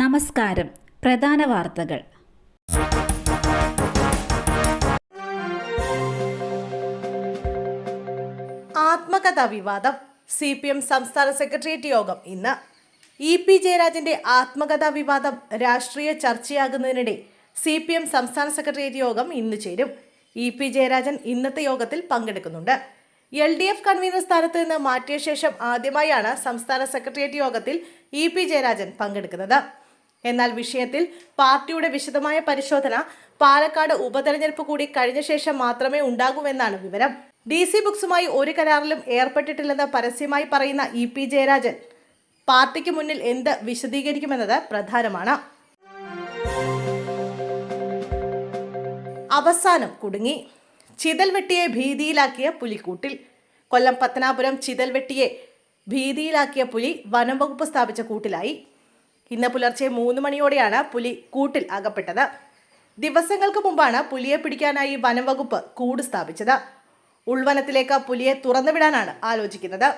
നമസ്കാരം. പ്രധാന വാർത്തകൾ. ആത്മകഥാ വിവാദം. സി പി എം സംസ്ഥാന സെക്രട്ടേറിയറ്റ് യോഗം ഇന്ന്. ഇ പി ജയരാജന്റെ ആത്മകഥാ വിവാദം രാഷ്ട്രീയ ചർച്ചയാകുന്നതിനിടെ സി പി എം സംസ്ഥാന സെക്രട്ടേറിയറ്റ് യോഗം ഇന്ന് ചേരും. ഇ പി ജയരാജൻ ഇന്നത്തെ യോഗത്തിൽ പങ്കെടുക്കുന്നുണ്ട്. എൽ ഡി എഫ് കൺവീനർ സ്ഥാനത്ത് നിന്ന് മാറ്റിയ ശേഷം ആദ്യമായാണ് സംസ്ഥാന സെക്രട്ടേറിയറ്റ് യോഗത്തിൽ ഇ പി ജയരാജൻ പങ്കെടുക്കുന്നത്. എന്നാൽ വിഷയത്തിൽ പാർട്ടിയുടെ വിശദമായ പരിശോധന പാലക്കാട് ഉപതെരഞ്ഞെടുപ്പ് കൂടി കഴിഞ്ഞ ശേഷം മാത്രമേ ഉണ്ടാകൂവെന്നാണ് വിവരം. ഡി സി ബുക്സുമായി ഒരു കരാറിലും ഏർപ്പെട്ടിട്ടില്ലെന്ന് പരസ്യമായി പറയുന്ന ഇ പി ജയരാജൻ പാർട്ടിക്ക് മുന്നിൽ എന്ത് വിശദീകരിക്കുമെന്നത് പ്രധാനമാണ്. അവസാനം കുടുങ്ങി. ചിതൽ വെട്ടിയെ ഭീതിയിലാക്കിയ പുലിക്കൂട്ടിൽ. കൊല്ലം പത്തനാപുരം ചിതൽ വെട്ടിയെ ഭീതിയിലാക്കിയ പുലി വനം വകുപ്പ് സ്ഥാപിച്ച കൂട്ടിലായി. ഇന്ന് പുലർച്ചെ മൂന്ന് മണിയോടെയാണ് പുലി കൂട്ടിൽ അകപ്പെട്ടത്. ദിവസങ്ങൾക്ക് മുമ്പാണ് പുലിയെ പിടിക്കാനായി വനം വകുപ്പ് കൂട് സ്ഥാപിച്ചത്. ഉൾവനത്തിലേക്ക് പുലിയെ തുറന്നുവിടാനാണ് ആലോചിക്കുന്നത്.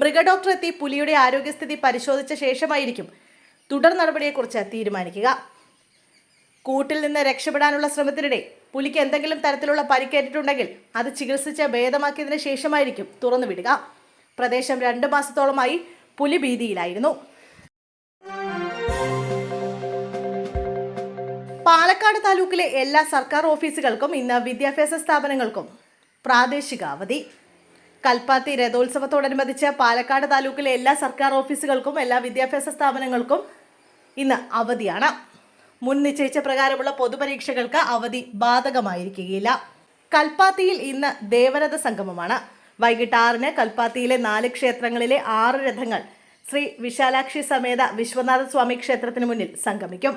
മൃഗഡോക്ടർ എത്തി പുലിയുടെ ആരോഗ്യസ്ഥിതി പരിശോധിച്ച ശേഷമായിരിക്കും തുടർ നടപടിയെക്കുറിച്ച് തീരുമാനിക്കുക. കൂട്ടിൽ നിന്ന് രക്ഷപ്പെടാനുള്ള ശ്രമത്തിനിടെ പുലിക്ക് എന്തെങ്കിലും തരത്തിലുള്ള പരിക്കേറ്റിട്ടുണ്ടെങ്കിൽ അത് ചികിത്സിച്ച് ഭേദമാക്കിയതിനു ശേഷമായിരിക്കും തുറന്നുവിടുക. പ്രദേശം രണ്ട് മാസത്തോളമായി പുലി ഭീതിയിലായിരുന്നു. പാലക്കാട് താലൂക്കിലെ എല്ലാ സർക്കാർ ഓഫീസുകൾക്കും ഇന്ന് വിദ്യാഭ്യാസ സ്ഥാപനങ്ങൾക്കും പ്രാദേശിക അവധി. കൽപ്പാത്തി രഥോത്സവത്തോടനുബന്ധിച്ച് പാലക്കാട് താലൂക്കിലെ എല്ലാ സർക്കാർ ഓഫീസുകൾക്കും എല്ലാ വിദ്യാഭ്യാസ സ്ഥാപനങ്ങൾക്കും ഇന്ന് അവധിയാണ്. മുൻ നിശ്ചയിച്ച പ്രകാരമുള്ള പൊതുപരീക്ഷകൾക്ക് അവധി ബാധകമായിരിക്കുകയില്ല. കൽപ്പാത്തിയിൽ ഇന്ന് ദേവരഥ സംഗമമാണ്. വൈകിട്ട് ആറിന് കൽപ്പാത്തിയിലെ നാല് ക്ഷേത്രങ്ങളിലെ ആറ് രഥങ്ങൾ ശ്രീ വിശാലാക്ഷി സമേത വിശ്വനാഥ സ്വാമി ക്ഷേത്രത്തിന് മുന്നിൽ സംഗമിക്കും.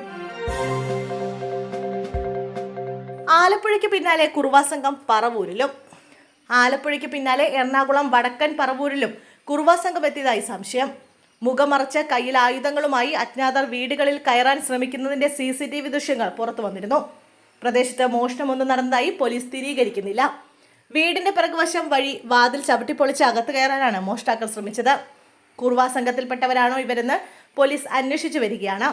ആലപ്പുഴയ്ക്ക് പിന്നാലെ കുറുവാ സംഘം പറവൂരിലും. ആലപ്പുഴയ്ക്ക് പിന്നാലെ എറണാകുളം വടക്കൻ പറവൂരിലും കുറുവാ സംഘം എത്തിയതായി സംശയം. മുഖമറച്ച് കയ്യിൽ ആയുധങ്ങളുമായി അജ്ഞാതർ വീടുകളിൽ കയറാൻ ശ്രമിക്കുന്നതിന്റെ സി സി ടി വി ദൃശ്യങ്ങൾ പുറത്തു വന്നിരുന്നു. പ്രദേശത്ത് മോഷണമൊന്നും നടന്നതായി പോലീസ് സ്ഥിരീകരിക്കുന്നില്ല. വീടിന്റെ പിറകുവശം വഴി വാതിൽ ചവിട്ടിപ്പൊളിച്ച് അകത്ത് കയറാനാണ് മോഷ്ടാക്കൾ ശ്രമിച്ചത്. കുർവാ സംഘത്തിൽപ്പെട്ടവരാണോ ഇവരെന്ന് പോലീസ് അന്വേഷിച്ചു വരികയാണ്.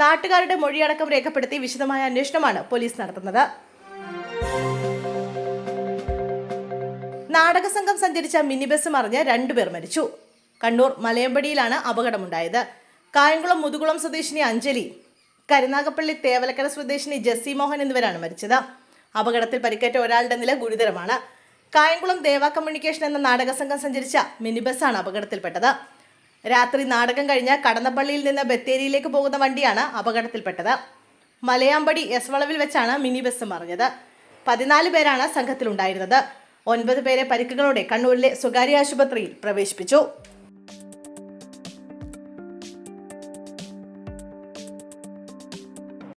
നാട്ടുകാരുടെ മൊഴിയടക്കം രേഖപ്പെടുത്തി വിശദമായ അന്വേഷണമാണ് പോലീസ് നടത്തുന്നത്. നാടക സംഘം സഞ്ചരിച്ച മിനി ബസ് മറിഞ്ഞ് രണ്ടുപേർ മരിച്ചു. കണ്ണൂർ മലയമ്പടിയിലാണ് അപകടമുണ്ടായത്. കായംകുളം മുതുകുളം സ്വദേശിനി അഞ്ജലി കരുനാഗപ്പള്ളി തേവലക്കര സ്വദേശിനി ജസ്സി മോഹൻ എന്നിവരാണ് മരിച്ചത്. അപകടത്തിൽ പരിക്കേറ്റ ഒരാളുടെ നില ഗുരുതരമാണ്. കായംകുളം ദേവ കമ്മ്യൂണിക്കേഷൻ എന്ന നാടക സംഘം സഞ്ചരിച്ച മിനി ബസ്സാണ് അപകടത്തിൽപ്പെട്ടത്. രാത്രി നാടകം കഴിഞ്ഞ കടന്നപ്പള്ളിയിൽ നിന്ന് ബത്തേരിയിലേക്ക് പോകുന്ന വണ്ടിയാണ് അപകടത്തിൽപ്പെട്ടത്. മലയാമ്പടി എസ് വളവിൽ വെച്ചാണ് മിനി ബസ് മറിഞ്ഞത്. പതിനാല് പേരാണ് സംഘത്തിലുണ്ടായിരുന്നത്. ഒൻപത് പേരെ പരിക്കുകളോടെ കണ്ണൂരിലെ സ്വകാര്യ ആശുപത്രിയിൽ പ്രവേശിപ്പിച്ചു.